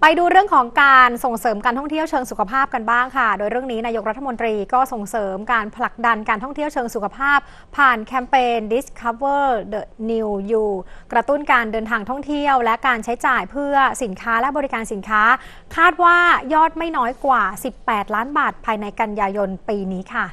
ไปดูเรื่องของการส่งเสริมการท่องเที่ยวเชิงสุขภาพกันบ้างค่ะ โดยเรื่องนี้นายกรัฐมนตรีก็ส่งเสริมการผลักดันการท่องเที่ยวเชิงสุขภาพ ผ่านแคมเปญ Discover the New You กระตุ้นการเดินทางท่องเที่ยว และการใช้จ่ายเพื่อสินค้าและบริการสินค้า คาดว่ายอดไม่น้อยกว่า 18 ล้านบาทภายในกันยายนปีนี้ค่ะ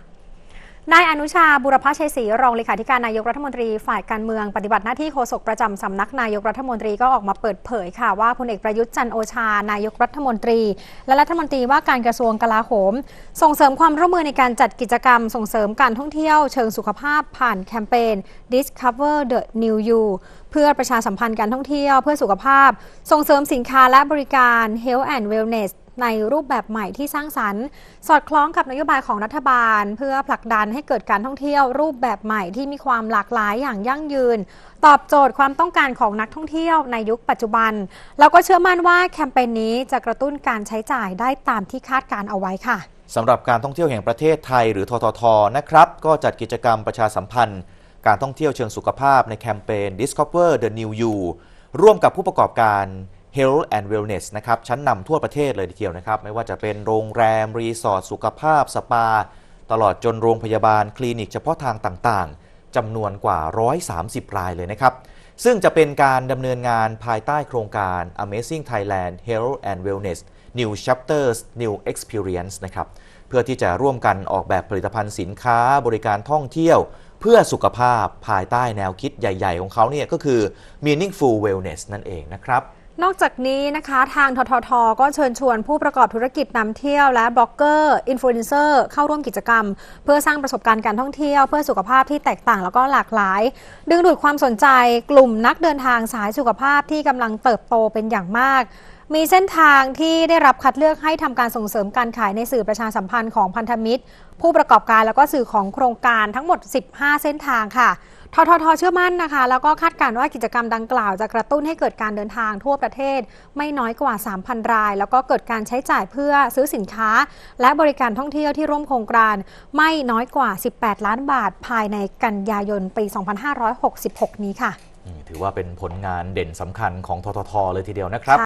นายอนุชาบุรพชัยศรีรองเลขาธิการนายกรัฐมนตรีฝ่ายการเมืองปฏิบัติหน้าที่โฆษกประจำสำนักนายกรัฐมนตรีก็ออกมาเปิดเผยค่ะว่าพลเอกประยุทธ์จันโอชานายกรัฐมนตรี และรัฐมนตรีว่าการกระทรวงกลาโหม ส่งเสริมความร่วมมือในการจัดกิจกรรม ส่งเสริมการท่องเที่ยวเชิงสุขภาพผ่านแคมเปญ Discover the New You เพื่อประชาสัมพันธ์การท่องเที่ยวเพื่อสุขภาพ ส่งเสริมสินค้าและบริการ Health and Wellness ในรูปแบบใหม่ที่สร้างสรรค์ สอดคล้องกับนโยบายของรัฐบาล เพื่อผลักดันให้เกิดการท่องเที่ยว รูปแบบใหม่ที่มีความหลากหลายอย่างยั่งยืน ตอบโจทย์ความต้องการของนักท่องเที่ยวในยุคปัจจุบัน แล้วก็เชื่อมั่นว่าแคมเปญนี้จะกระตุ้นการใช้จ่ายได้ตามที่คาดการเอาไว้ค่ะสำหรับการท่องเที่ยวแห่งประเทศไทยหรือทททนะครับ ก็จัดกิจกรรมประชาสัมพันธ์ การท่องเที่ยวเชิงสุขภาพในแคมเปญ Discover the New You ร่วมกับผู้ประกอบการ Health and Wellness นะครับชั้นนำทั่วประเทศเลยทีเดียวนะครับ ไม่ว่าจะเป็นโรงแรม รีสอร์ทสุขภาพ สปา ตลอดจนโรงพยาบาล คลินิกเฉพาะทางต่างๆจำนวนกว่า 130 รายเลยนะครับ ซึ่งจะเป็นการดำเนินงานภายใต้โครงการ Amazing Thailand Health and Wellness New Chapters New Experience นะครับเพื่อที่จะร่วมกันออกแบบผลิตภัณฑ์สินค้าบริการท่องเที่ยวเพื่อสุขภาพภายใต้แนวคิดใหญ่ ๆ ของเขาเนี่ยก็คือ Meaningful Wellness นั่นเองนะครับ นอกจากนี้นะคะทางททท ก็เชิญชวนผู้ประกอบธุรกิจนำเที่ยวและบล็อกเกอร์อินฟลูเอนเซอร์เข้าร่วมกิจกรรม เพื่อสร้างประสบการณ์การท่องเที่ยว เพื่อสุขภาพที่แตกต่างแล้วก็หลากหลาย ดึงดูดความสนใจกลุ่มนักเดินทางสายสุขภาพที่กำลังเติบโตเป็นอย่างมาก มีเส้นทางที่ได้รับคัดเลือกให้ทำการส่งเสริมการขายในสื่อประชาสัมพันธ์ของพันธมิตร ผู้ประกอบการแล้วก็สื่อของโครงการทั้งหมด 15 เส้นทางค่ะ ทททเชื่อมั่นนะคะ แล้วก็คาดการณ์ว่ากิจกรรมดังกล่าวจะกระตุ้นให้เกิดการเดินทางทั่วประเทศ ไม่น้อยกว่า 3,000 ราย แล้วก็เกิดการใช้จ่ายเพื่อซื้อสินค้า และบริการท่องเที่ยวที่ร่วมโครงการไม่น้อยกว่า 18 ล้านบาท ภายในกันยายนปี 2566 นี้ค่ะ ถือว่าเป็นผลงานเด่นสำคัญของทททเลยทีเดียวนะครับ